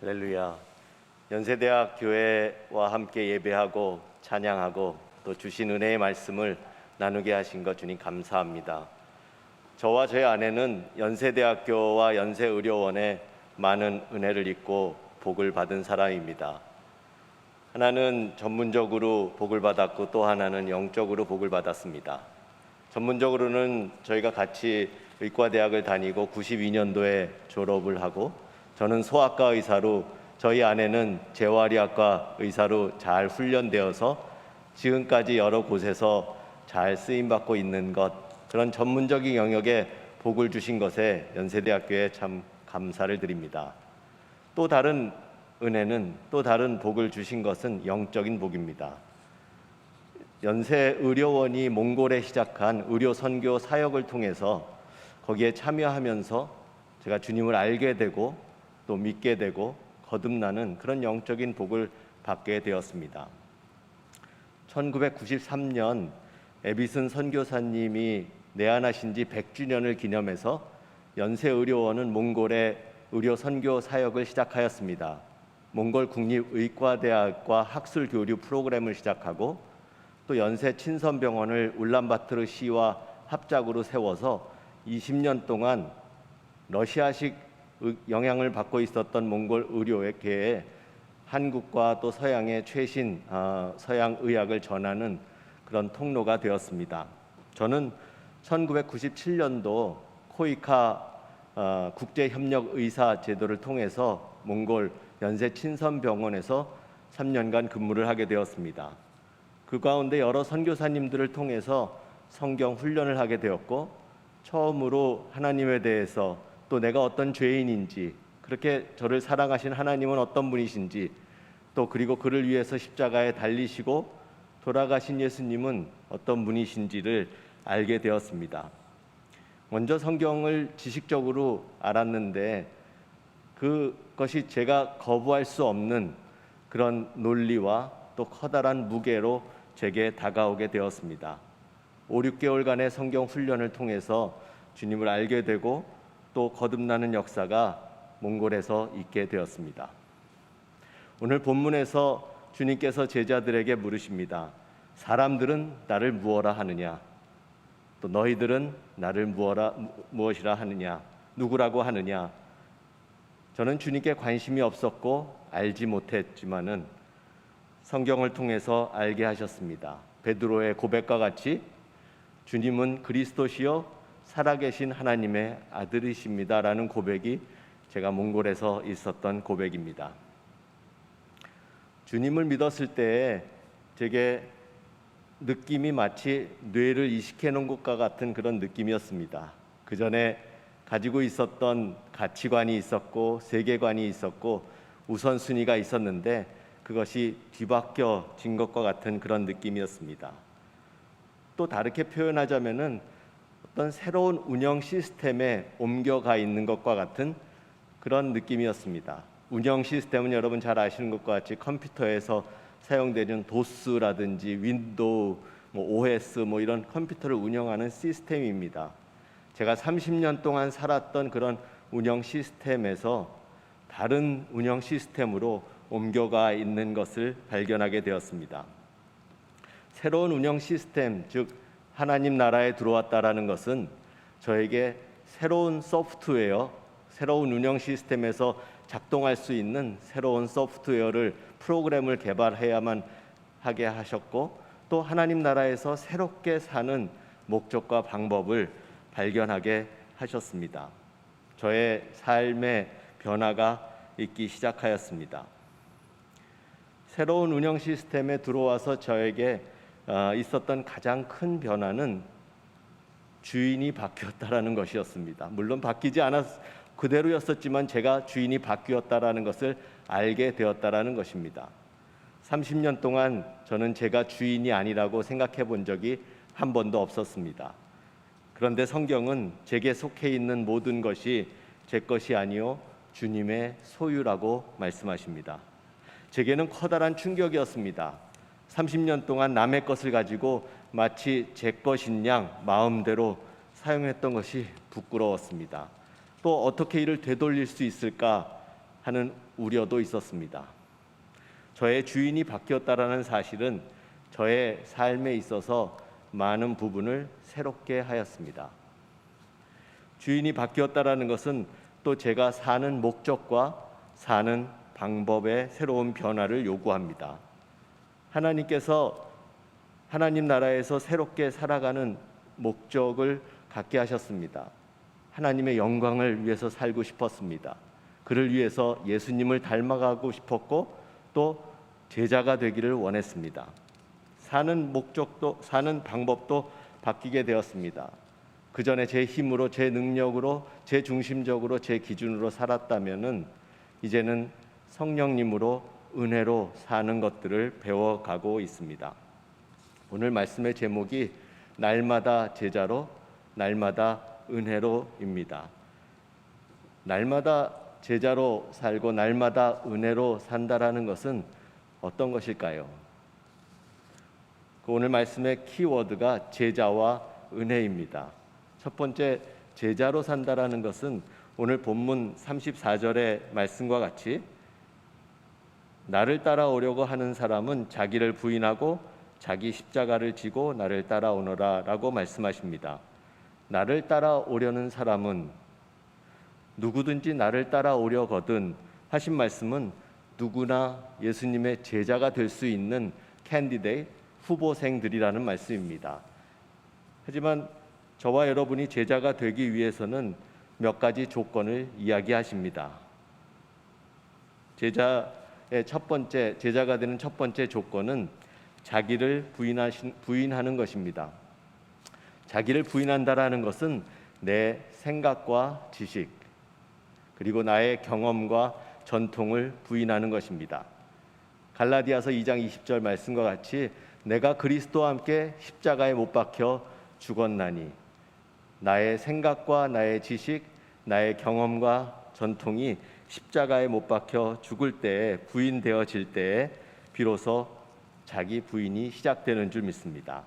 할렐루야. 연세대학 교회와 함께 예배하고 찬양하고 또 주신 은혜의 말씀을 나누게 하신 것 주님 감사합니다. 저와 제 아내는 연세대학교와 연세의료원에 많은 은혜를 입고 복을 받은 사람입니다. 하나는 전문적으로 복을 받았고 또 하나는 영적으로 복을 받았습니다. 전문적으로는 저희가 같이 의과대학을 다니고 92년도에 졸업을 하고 저는 소아과 의사로 저희 아내는 재활의학과 의사로 잘 훈련되어서 지금까지 여러 곳에서 잘 쓰임 받고 있는 것 그런 전문적인 영역에 복을 주신 것에 연세대학교에 참 감사를 드립니다. 또 다른 은혜는 또 다른 복을 주신 것은 영적인 복입니다. 연세 의료원이 몽골에 시작한 의료 선교 사역을 통해서 거기에 참여하면서 제가 주님을 알게 되고 또 믿게 되고 거듭나는 그런 영적인 복을 받게 되었습니다. 1993년 에비슨 선교사님이 내한하신 지 100주년을 기념해서 연세의료원은 몽골의 의료 선교 사역을 시작하였습니다. 몽골 국립의과대학과 학술 교류 프로그램을 시작하고 또 연세 친선병원을 울란바토르 시와 합작으로 세워서 20년 동안 러시아식 의- 영향을 받고 있었던 몽골 의료계에 한국과 또 서양의 최신 아, 서양 의학을 전하는 그런 통로가 되었습니다. 저는 1997년도 코이카 아, 국제협력 의사 제도를 통해서 몽골 연세 친선병원에서 3년간 근무를 하게 되었습니다. 그 가운데 여러 선교사님들을 통해서 성경 훈련을 하게 되었고 처음으로 하나님에 대해서 또 내가 어떤 죄인인지 그렇게 저를 사랑하신 하나님은 어떤 분이신지 또 그리고 그를 위해서 십자가에 달리시고 돌아가신 예수님은 어떤 분이신지를 알게 되었습니다. 먼저 성경을 지식적으로 알았는데 그것이 제가 거부할 수 없는 그런 논리와 또 커다란 무게로 제게 다가오게 되었습니다. 5, 6개월간의 성경 훈련을 통해서 주님을 알게 되고 또 거듭나는 역사가 몽골에서 있게 되었습니다. 오늘 본문에서 주님께서 제자들에게 물으십니다. 사람들은 나를 무엇라 하느냐? 또 너희들은 나를 무엇라 무엇이라 하느냐? 누구라고 하느냐? 저는 주님께 관심이 없었고 알지 못했지만은 성경을 통해서 알게 하셨습니다. 베드로의 고백과 같이 주님은 그리스도시요 살아계신 하나님의 아들이십니다라는 고백이 제가 몽골에서 있었던 고백입니다. 주님을 믿었을 때에 제게 느낌이 마치 뇌를 이식해 놓은 것과 같은 그런 느낌이었습니다. 그 전에 가지고 있었던 가치관이 있었고 세계관이 있었고 우선순위가 있었는데 그것이 뒤바뀌어진 것과 같은 그런 느낌이었습니다. 또 다르게 표현하자면은 어떤 새로운 운영 시스템에 옮겨가 있는 것과 같은 그런 느낌이었습니다. 운영 시스템은 여러분 잘 아시는 것과 같이 컴퓨터에서 사용되는 도스라든지 윈도우, 뭐 OS 뭐 이런 컴퓨터를 운영하는 시스템입니다. 제가 30년 동안 살았던 그런 운영 시스템에서 다른 운영 시스템으로 옮겨가 있는 것을 발견하게 되었습니다. 새로운 운영 시스템, 즉 하나님 나라에 들어왔다라는 것은 저에게 새로운 소프트웨어, 새로운 운영 시스템에서 작동할 수 있는 새로운 소프트웨어를 프로그램을 개발해야만 하게 하셨고 또 하나님 나라에서 새롭게 사는 목적과 방법을 발견하게 하셨습니다. 저의 삶의 변화가 있기 시작하였습니다. 새로운 운영 시스템에 들어와서 저에게 어, 있었던 가장 큰 변화는 주인이 바뀌었다라는 것이었습니다. 물론 바뀌지 않았 그대로였었지만 제가 주인이 바뀌었다라는 것을 알게 되었다라는 것입니다. 30년 동안 저는 제가 주인이 아니라고 생각해 본 적이 한 번도 없었습니다. 그런데 성경은 제게 속해 있는 모든 것이 제 것이 아니요 주님의 소유라고 말씀하십니다. 제게는 커다란 충격이었습니다. 30년 동안 남의 것을 가지고 마치 제 것인 양 마음대로 사용했던 것이 부끄러웠습니다. 또 어떻게 이를 되돌릴 수 있을까 하는 우려도 있었습니다. 저의 주인이 바뀌었다라는 사실은 저의 삶에 있어서 많은 부분을 새롭게 하였습니다. 주인이 바뀌었다라는 것은 또 제가 사는 목적과 사는 방법의 새로운 변화를 요구합니다. 하나님께서 하나님 나라에서 새롭게 살아가는 목적을 갖게 하셨습니다. 하나님의 영광을 위해서 살고 싶었습니다. 그를 위해서 예수님을 닮아가고 싶었고 또 제자가 되기를 원했습니다. 사는 목적도 사는 방법도 바뀌게 되었습니다. 그 전에 제 힘으로 제 능력으로 제 중심적으로 제 기준으로 살았다면은 이제는 성령님으로 은혜로 사는 것들을 배워가고 있습니다. 오늘 말씀의 제목이 날마다 제자로 날마다 은혜로입니다. 날마다 제자로 살고 날마다 은혜로 산다라는 것은 어떤 것일까요? 그 오늘 말씀의 키워드가 제자와 은혜입니다. 첫 번째 제자로 산다라는 것은 오늘 본문 34절의 말씀과 같이 나를 따라오려고 하는 사람은 자기를 부인하고 자기 십자가를 지고 나를 따라오너라라고 말씀하십니다. 나를 따라오려는 사람은 누구든지 나를 따라오려거든 하신 말씀은 누구나 예수님의 제자가 될 수 있는 캔디데이 후보생들이라는 말씀입니다. 하지만 저와 여러분이 제자가 되기 위해서는 몇 가지 조건을 이야기하십니다. 제자의 첫 번째 제자가 되는 첫 번째 조건은 자기를 부인하신 부인하는 것입니다. 자기를 부인한다라는 것은 내 생각과 지식 그리고 나의 경험과 전통을 부인하는 것입니다. 갈라디아서 2장 20절 말씀과 같이 내가 그리스도와 함께 십자가에 못 박혀 죽었나니 나의 생각과 나의 지식, 나의 경험과 전통이 십자가에 못 박혀 죽을 때에 부인되어질 때에 비로소 자기 부인이 시작되는 줄 믿습니다.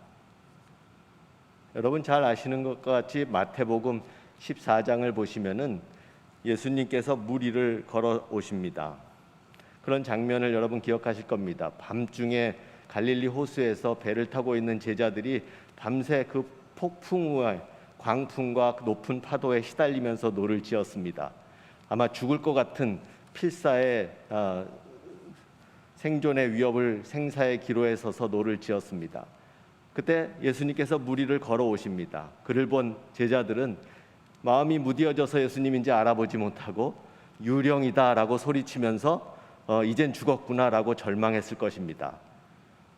여러분 잘 아시는 것과 같이 마태복음 14장을 보시면은 예수님께서 무리를 걸어 오십니다. 그런 장면을 여러분 기억하실 겁니다. 밤중에 갈릴리 호수에서 배를 타고 있는 제자들이 밤새 그 폭풍우와 광풍과 높은 파도에 시달리면서 노를 지었습니다. 아마 죽을 것 같은 필사의 어, 생존의 위협을 생사의 기로에 서서 노를 지었습니다. 그때 예수님께서 무리를 걸어 오십니다. 그를 본 제자들은 마음이 무디어져서 예수님인지 알아보지 못하고 유령이다라고 소리치면서 어, 이젠 죽었구나라고 절망했을 것입니다.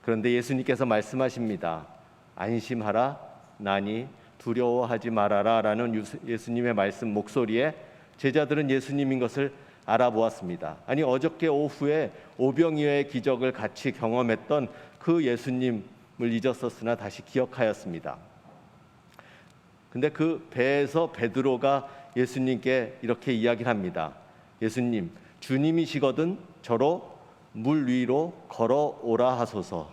그런데 예수님께서 말씀하십니다. 안심하라, 나니 두려워하지 말아라 라는 예수님의 말씀 목소리에 제자들은 예수님인 것을 알아보았습니다. 아니 어저께 오후에 오병이어의 기적을 같이 경험했던 그 예수님을 잊었었으나 다시 기억하였습니다. 근데 그 배에서 베드로가 예수님께 이렇게 이야기를 합니다. 예수님, 주님이시거든 저로 물 위로 걸어오라 하소서.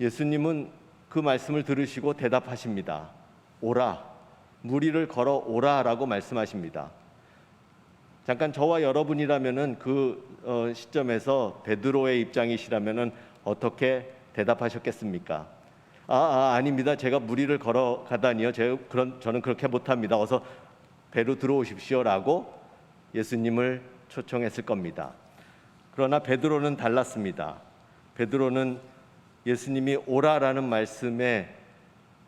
예수님은 그 말씀을 들으시고 대답하십니다. 오라, 물 위를 걸어 오라라고 말씀하십니다. 잠깐 저와 여러분이라면은 그 어, 시점에서 베드로의 입장이시라면은 어떻게 대답하셨겠습니까? 아, 아 아닙니다. 제가 무리를 걸어 가다니요. 제가 그런 저는 그렇게 못합니다. 어서 배로 들어오십시오라고 예수님을 초청했을 겁니다. 그러나 베드로는 달랐습니다. 베드로는 예수님이 오라라는 말씀에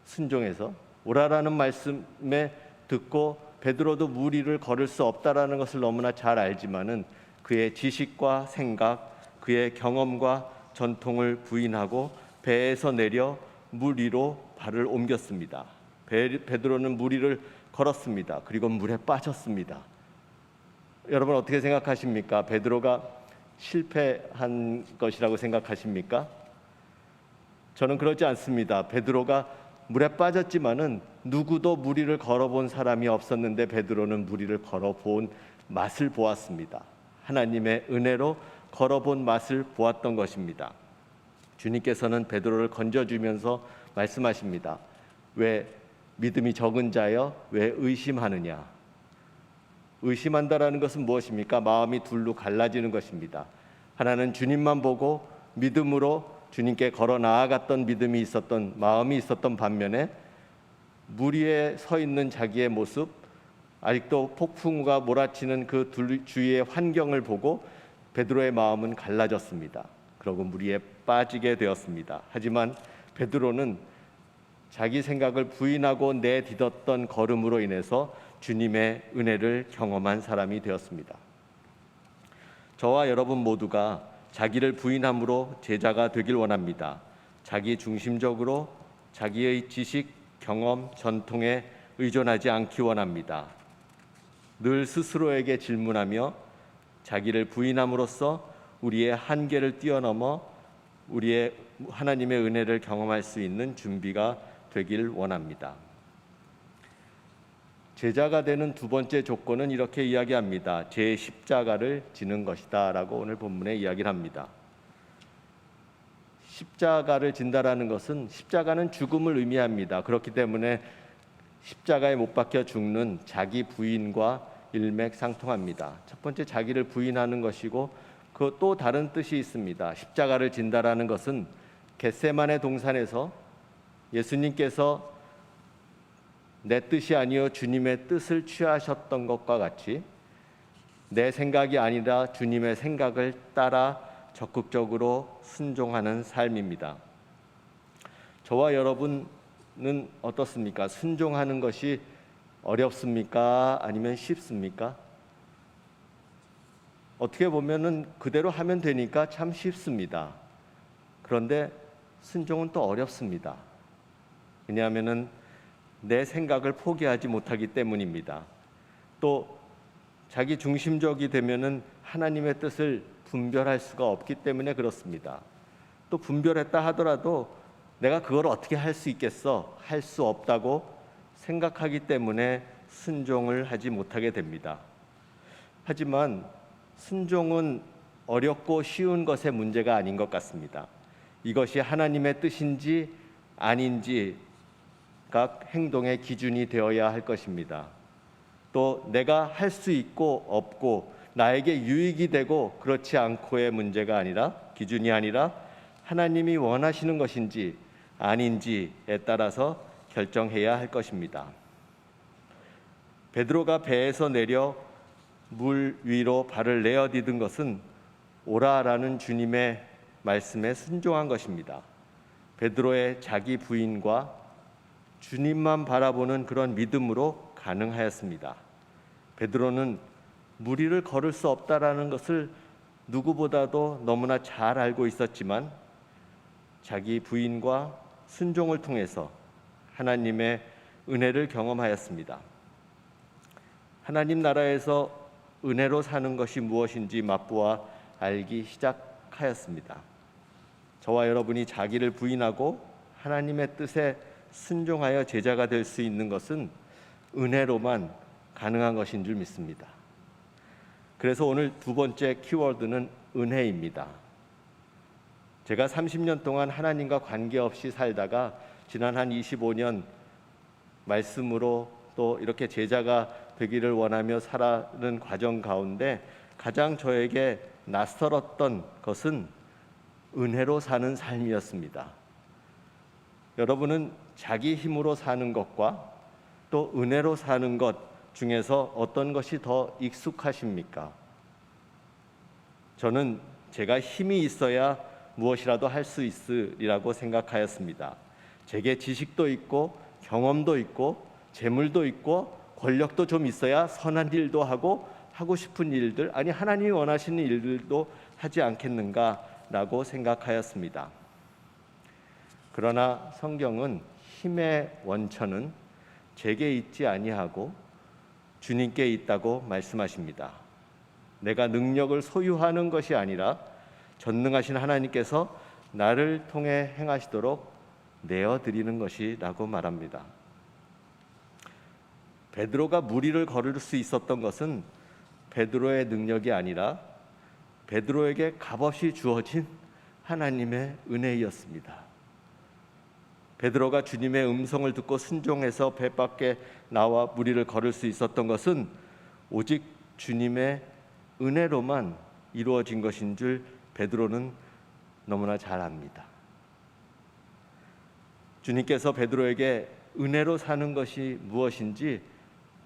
순종해서 오라라는 말씀에 듣고 베드로도 무리를 걸을 수 없다라는 것을 너무나 잘 알지만은 그의 지식과 생각, 그의 경험과 전통을 부인하고 배에서 내려 물 위로 발을 옮겼습니다. 베, 베드로는 물 위를 걸었습니다. 그리고 물에 빠졌습니다. 여러분 어떻게 생각하십니까? 베드로가 실패한 것이라고 생각하십니까? 저는 그렇지 않습니다. 베드로가 물에 빠졌지만은 누구도 무리를 걸어본 사람이 없었는데 베드로는 무리를 걸어본 맛을 보았습니다. 하나님의 은혜로 걸어본 맛을 보았던 것입니다. 주님께서는 베드로를 건져주면서 말씀하십니다. 왜 믿음이 적은 자여 왜 의심하느냐? 의심한다라는 것은 무엇입니까? 마음이 둘로 갈라지는 것입니다. 하나는 주님만 보고 믿음으로 주님께 걸어 나아갔던 믿음이 있었던 마음이 있었던 반면에 물 위에 서 있는 자기의 모습 아직도 폭풍우가 몰아치는 그둘 주위의 환경을 보고 베드로의 마음은 갈라졌습니다. 그러고 물 위에 빠지게 되었습니다. 하지만 베드로는 자기 생각을 부인하고 내딛었던 걸음으로 인해서 주님의 은혜를 경험한 사람이 되었습니다. 저와 여러분 모두가 자기를 부인함으로 제자가 되길 원합니다. 자기 중심적으로 자기의 지식, 경험, 전통에 의존하지 않기 원합니다. 늘 스스로에게 질문하며 자기를 부인함으로써 우리의 한계를 뛰어넘어 우리의 하나님의 은혜를 경험할 수 있는 준비가 되길 원합니다. 제자가 되는 두 번째 조건은 이렇게 이야기합니다. 제 십자가를 지는 것이다라고 오늘 본문에 이야기를 합니다. 십자가를 진다라는 것은 십자가는 죽음을 의미합니다. 그렇기 때문에 십자가에 못 박혀 죽는 자기 부인과 일맥상통합니다. 첫 번째 자기를 부인하는 것이고 그 또 다른 뜻이 있습니다. 십자가를 진다라는 것은 겟세만의 동산에서 예수님께서 내 뜻이 아니요 주님의 뜻을 취하셨던 것과 같이 내 생각이 아니라 주님의 생각을 따라 적극적으로 순종하는 삶입니다. 저와 여러분은 어떻습니까? 순종하는 것이 어렵습니까? 아니면 쉽습니까? 어떻게 보면은 그대로 하면 되니까 참 쉽습니다. 그런데 순종은 또 어렵습니다. 왜냐하면은 내 생각을 포기하지 못하기 때문입니다. 또 자기 중심적이 되면은 하나님의 뜻을 분별할 수가 없기 때문에 그렇습니다. 또 분별했다 하더라도 내가 그걸 어떻게 할 수 있겠어? 할 수 없다고 생각하기 때문에 순종을 하지 못하게 됩니다. 하지만 순종은 어렵고 쉬운 것의 문제가 아닌 것 같습니다. 이것이 하나님의 뜻인지 아닌지 가 행동의 기준이 되어야 할 것입니다. 또 내가 할 수 있고 없고 나에게 유익이 되고 그렇지 않고의 문제가 아니라 기준이 아니라 하나님이 원하시는 것인지 아닌지에 따라서 결정해야 할 것입니다. 베드로가 배에서 내려 물 위로 발을 내어 디든 것은 오라라는 주님의 말씀에 순종한 것입니다. 베드로의 자기 부인과 주님만 바라보는 그런 믿음으로 가능하였습니다. 베드로는 무리를 걸을 수 없다라는 것을 누구보다도 너무나 잘 알고 있었지만 자기 부인과 순종을 통해서 하나님의 은혜를 경험하였습니다. 하나님 나라에서 은혜로 사는 것이 무엇인지 맛보아 알기 시작하였습니다. 저와 여러분이 자기를 부인하고 하나님의 뜻에 순종하여 제자가 될 수 있는 것은 은혜로만 가능한 것인 줄 믿습니다. 그래서 오늘 두 번째 키워드는 은혜입니다. 제가 30년 동안 하나님과 관계없이 살다가 지난 한 25년 말씀으로 또 이렇게 제자가 되기를 원하며 살아가는 과정 가운데 가장 저에게 낯설었던 것은 은혜로 사는 삶이었습니다. 여러분은 자기 힘으로 사는 것과 또 은혜로 사는 것 중에서 어떤 것이 더 익숙하십니까? 저는 제가 힘이 있어야 무엇이라도 할 수 있으리라고 생각하였습니다. 제게 지식도 있고 경험도 있고 재물도 있고 권력도 좀 있어야 선한 일도 하고 하고 싶은 일들 아니 하나님이 원하시는 일들도 하지 않겠는가라고 생각하였습니다. 그러나 성경은 힘의 원천은 제게 있지 아니하고 주님께 있다고 말씀하십니다. 내가 능력을 소유하는 것이 아니라 전능하신 하나님께서 나를 통해 행하시도록 내어 드리는 것이라고 말합니다. 베드로가 무리를 걸을 수 있었던 것은 베드로의 능력이 아니라 베드로에게 값없이 주어진 하나님의 은혜였습니다. 베드로가 주님의 음성을 듣고 순종해서 배 밖에 나와 무리를 걸을 수 있었던 것은 오직 주님의 은혜로만 이루어진 것인 줄 베드로는 너무나 잘 압니다. 주님께서 베드로에게 은혜로 사는 것이 무엇인지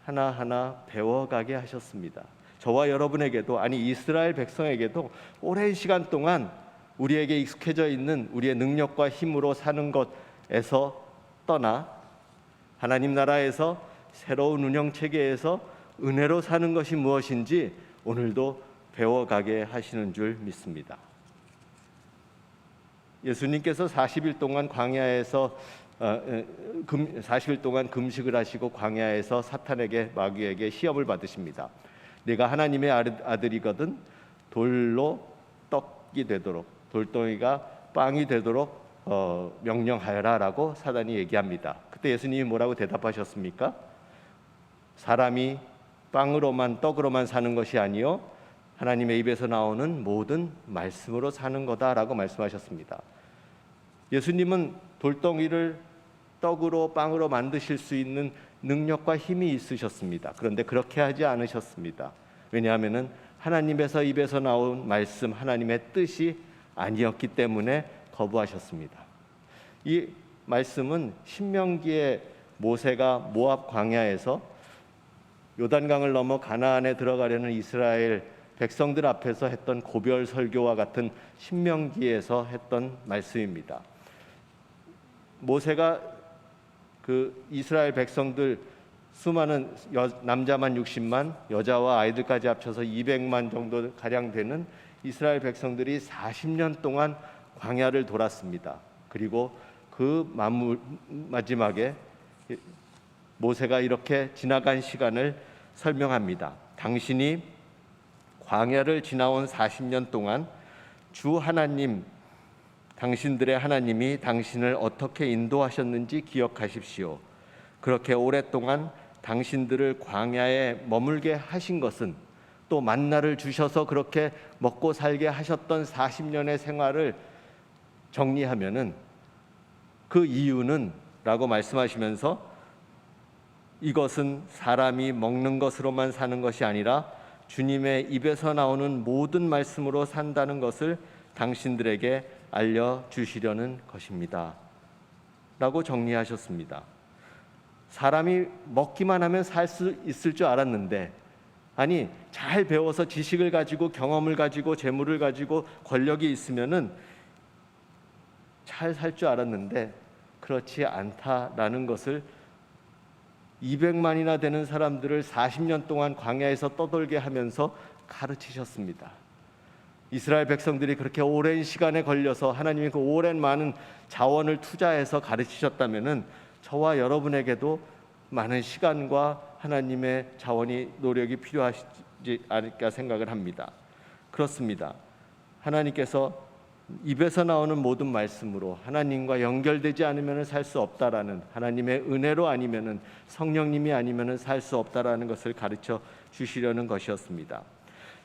하나하나 배워가게 하셨습니다. 저와 여러분에게도 아니 이스라엘 백성에게도 오랜 시간 동안 우리에게 익숙해져 있는 우리의 능력과 힘으로 사는 것 에서 떠나 하나님 나라에서 새로운 운영 체계에서 은혜로 사는 것이 무엇인지 오늘도 배워가게 하시는 줄 믿습니다. 예수님께서 40일 동안 광야에서 어, 40일 동안 금식을 하시고 광야에서 사탄에게 마귀에게 시험을 받으십니다. 내가 하나님의 아들이거든 돌로 떡이 되도록 돌덩이가 빵이 되도록 어, 명령하여라라고 사단이 얘기합니다. 그때 예수님이 뭐라고 대답하셨습니까? 사람이 빵으로만 떡으로만 사는 것이 아니요 하나님의 입에서 나오는 모든 말씀으로 사는 거다라고 말씀하셨습니다. 예수님은 돌덩이를 떡으로 빵으로 만드실 수 있는 능력과 힘이 있으셨습니다. 그런데 그렇게 하지 않으셨습니다. 왜냐하면은 하나님에서 입에서 나온 말씀 하나님의 뜻이 아니었기 때문에 거부하셨습니다. 이 말씀은 신명기에 모세가 모압 광야에서 요단강을 넘어 가나안에 들어가려는 이스라엘 백성들 앞에서 했던 고별 설교와 같은 신명기에서 했던 말씀입니다. 모세가 그 이스라엘 백성들 수많은 여, 남자만 60만, 여자와 아이들까지 합쳐서 200만 정도 가량 되는 이스라엘 백성들이 40년 동안 광야를 돌았습니다. 그리고 그 마지막에 모세가 이렇게 지나간 시간을 설명합니다. 당신이 광야를 지나온 40년 동안 주 하나님 당신들의 하나님이 당신을 어떻게 인도하셨는지 기억하십시오. 그렇게 오랫동안 당신들을 광야에 머물게 하신 것은 또 만나를 주셔서 그렇게 먹고 살게 하셨던 40년의 생활을 정리하면은 그 이유는 라고 말씀하시면서 이것은 사람이 먹는 것으로만 사는 것이 아니라 주님의 입에서 나오는 모든 말씀으로 산다는 것을 당신들에게 알려 주시려는 것입니다. 라고 정리하셨습니다. 사람이 먹기만 하면 살 수 있을 줄 알았는데 아니 잘 배워서 지식을 가지고 경험을 가지고 재물을 가지고 권력이 있으면은 잘 살 줄 알았는데 그렇지 않다라는 것을 200만이나 되는 사람들을 40년 동안 광야에서 떠돌게 하면서 가르치셨습니다. 이스라엘 백성들이 그렇게 오랜 시간에 걸려서 하나님이 그 오랜 많은 자원을 투자해서 가르치셨다면은 저와 여러분에게도 많은 시간과 하나님의 자원이 노력이 필요하시지 않을까 생각을 합니다. 그렇습니다. 하나님께서 입에서 나오는 모든 말씀으로 하나님과 연결되지 않으면 살 수 없다라는 하나님의 은혜로 아니면은 성령님이 아니면은 살 수 없다라는 것을 가르쳐 주시려는 것이었습니다.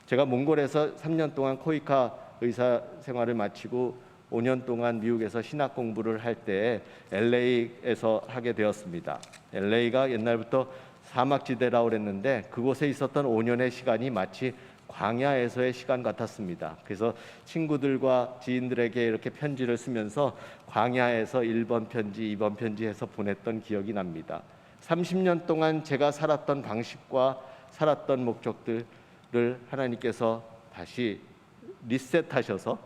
제가 몽골에서 3년 동안 코이카 의사 생활을 마치고 5년 동안 미국에서 신학 공부를 할 때 LA에서 하게 되었습니다. LA가 옛날부터 사막지대라고 그랬는데 그곳에 있었던 5년의 시간이 마치 광야에서의 시간 같았습니다. 그래서 친구들과 지인들에게 이렇게 편지를 쓰면서 광야에서 1번 편지, 2번 편지 해서 보냈던 기억이 납니다. 30년 동안 제가 살았던 방식과 살았던 목적들을 하나님께서 다시 리셋하셔서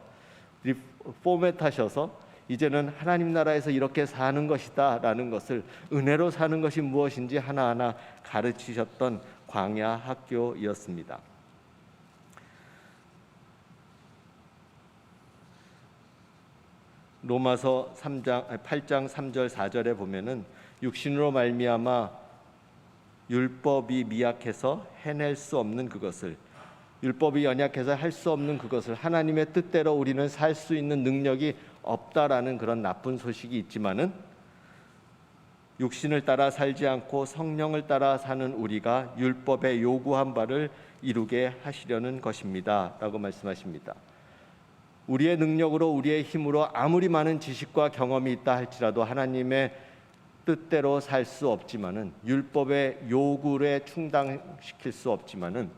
리포맷하셔서 이제는 하나님 나라에서 이렇게 사는 것이다라는 것을 은혜로 사는 것이 무엇인지 하나하나 가르치셨던 광야 학교이었습니다. 로마서 3장 8장 3절 4절에 보면은 육신으로 말미암아 율법이 미약해서 해낼 수 없는 그것을 율법이 연약해서 할 수 없는 그것을 하나님의 뜻대로 우리는 살 수 있는 능력이 없다라는 그런 나쁜 소식이 있지만은 육신을 따라 살지 않고 성령을 따라 사는 우리가 율법의 요구한 바를 이루게 하시려는 것입니다라고 말씀하십니다. 우리의 능력으로 우리의 힘으로 아무리 많은 지식과 경험이 있다 할지라도 하나님의 뜻대로 살 수 없지만은 율법의 요구에 충당시킬 수 없지만은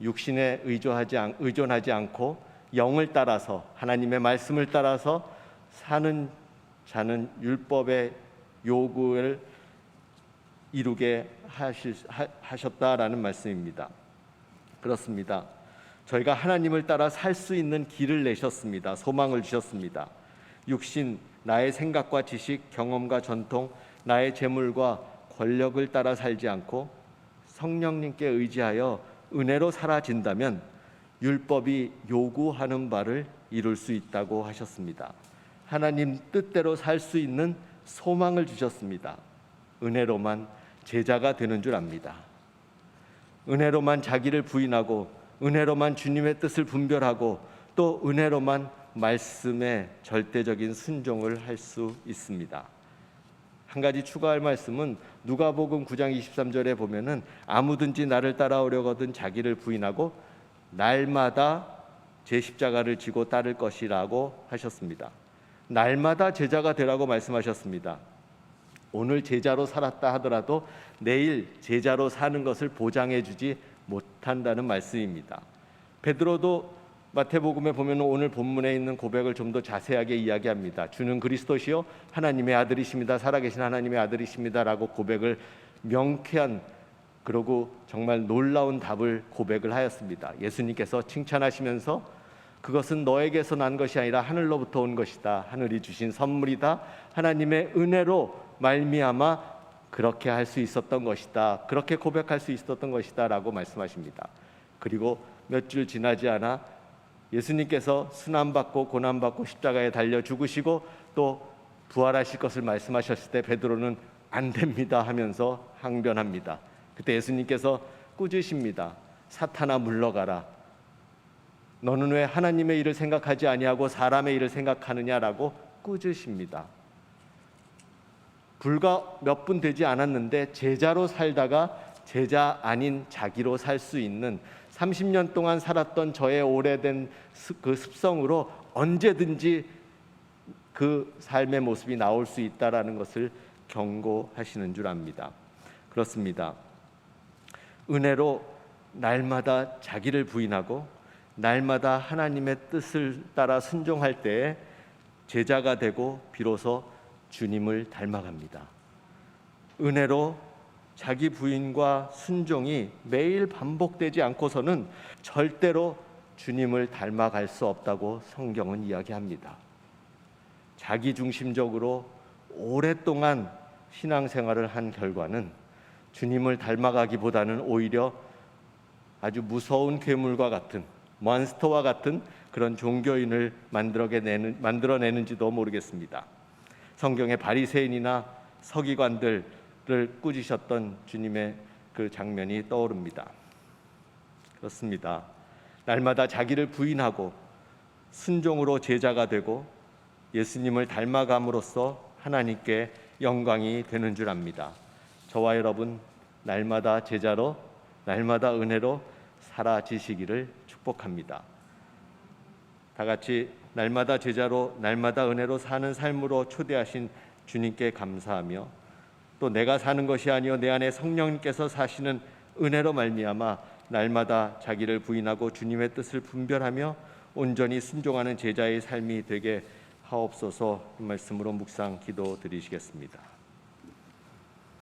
육신에 의존하지, 않, 의존하지 않고 영을 따라서 하나님의 말씀을 따라서 사는 자는 율법의 요구를 이루게 하실, 하, 하셨다라는 말씀입니다. 그렇습니다. 저희가 하나님을 따라 살 수 있는 길을 내셨습니다. 소망을 주셨습니다. 육신, 나의 생각과 지식, 경험과 전통, 나의 재물과 권력을 따라 살지 않고 성령님께 의지하여 은혜로 살아진다면 율법이 요구하는 바를 이룰 수 있다고 하셨습니다. 하나님 뜻대로 살 수 있는 소망을 주셨습니다. 은혜로만 제자가 되는 줄 압니다. 은혜로만 자기를 부인하고 은혜로만 주님의 뜻을 분별하고 또 은혜로만 말씀에 절대적인 순종을 할 수 있습니다. 한 가지 추가할 말씀은 누가복음 9장 23절에 보면은 아무든지 나를 따라오려거든 자기를 부인하고 날마다 제 십자가를 지고 따를 것이라고 하셨습니다. 날마다 제자가 되라고 말씀하셨습니다. 오늘 제자로 살았다 하더라도 내일 제자로 사는 것을 보장해 주지 못한다는 말씀입니다. 베드로도 마태복음에 보면 오늘 본문에 있는 고백을 좀 더 자세하게 이야기합니다. 주는 그리스도시요 하나님의 아들이십니다. 살아계신 하나님의 아들이십니다라고 고백을 명쾌한 그러고 정말 놀라운 답을 고백을 하였습니다. 예수님께서 칭찬하시면서 그것은 너에게서 난 것이 아니라 하늘로부터 온 것이다. 하늘이 주신 선물이다. 하나님의 은혜로 말미암아 그렇게 할 수 있었던 것이다. 그렇게 고백할 수 있었던 것이다라고 말씀하십니다. 그리고 몇 줄 지나지 않아 예수님께서 순환 받고 고난 받고 십자가에 달려 죽으시고 또 부활하실 것을 말씀하셨을 때 베드로는 안 됩니다 하면서 항변합니다. 그때 예수님께서 꾸짖습니다. 사탄아 물러가라. 너는 왜 하나님의 일을 생각하지 아니하고 사람의 일을 생각하느냐라고 꾸짖습니다. 불과 몇 분 되지 않았는데 제자로 살다가 제자 아닌 자기로 살 수 있는 30년 동안 살았던 저의 오래된 습- 그 습성으로 언제든지 그 삶의 모습이 나올 수 있다라는 것을 경고하시는 줄 압니다. 그렇습니다. 은혜로 날마다 자기를 부인하고 날마다 하나님의 뜻을 따라 순종할 때에 제자가 되고 비로소 주님을 닮아갑니다. 은혜로 자기 부인과 순종이 매일 반복되지 않고서는 절대로 주님을 닮아갈 수 없다고 성경은 이야기합니다. 자기 중심적으로 오랫동안 신앙생활을 한 결과는 주님을 닮아가기보다는 오히려 아주 무서운 괴물과 같은 몬스터와 같은 그런 종교인을 만들어내는 만들어내는지도 모르겠습니다. 성경의 바리새인이나 서기관들을 꾸짖으셨던 주님의 그 장면이 떠오릅니다. 그렇습니다. 날마다 자기를 부인하고 순종으로 제자가 되고 예수님을 닮아감으로써 하나님께 영광이 되는 줄 압니다. 저와 여러분 날마다 제자로 날마다 은혜로 살아지시기를 축복합니다. 다 같이 날마다 제자로 날마다 은혜로 사는 삶으로 초대하신 주님께 감사하며 또 내가 사는 것이 아니요 내 안에 성령님께서 사시는 은혜로 말미암아 날마다 자기를 부인하고 주님의 뜻을 분별하며 온전히 순종하는 제자의 삶이 되게 하옵소서 말씀으로 묵상 기도 드리시겠습니다.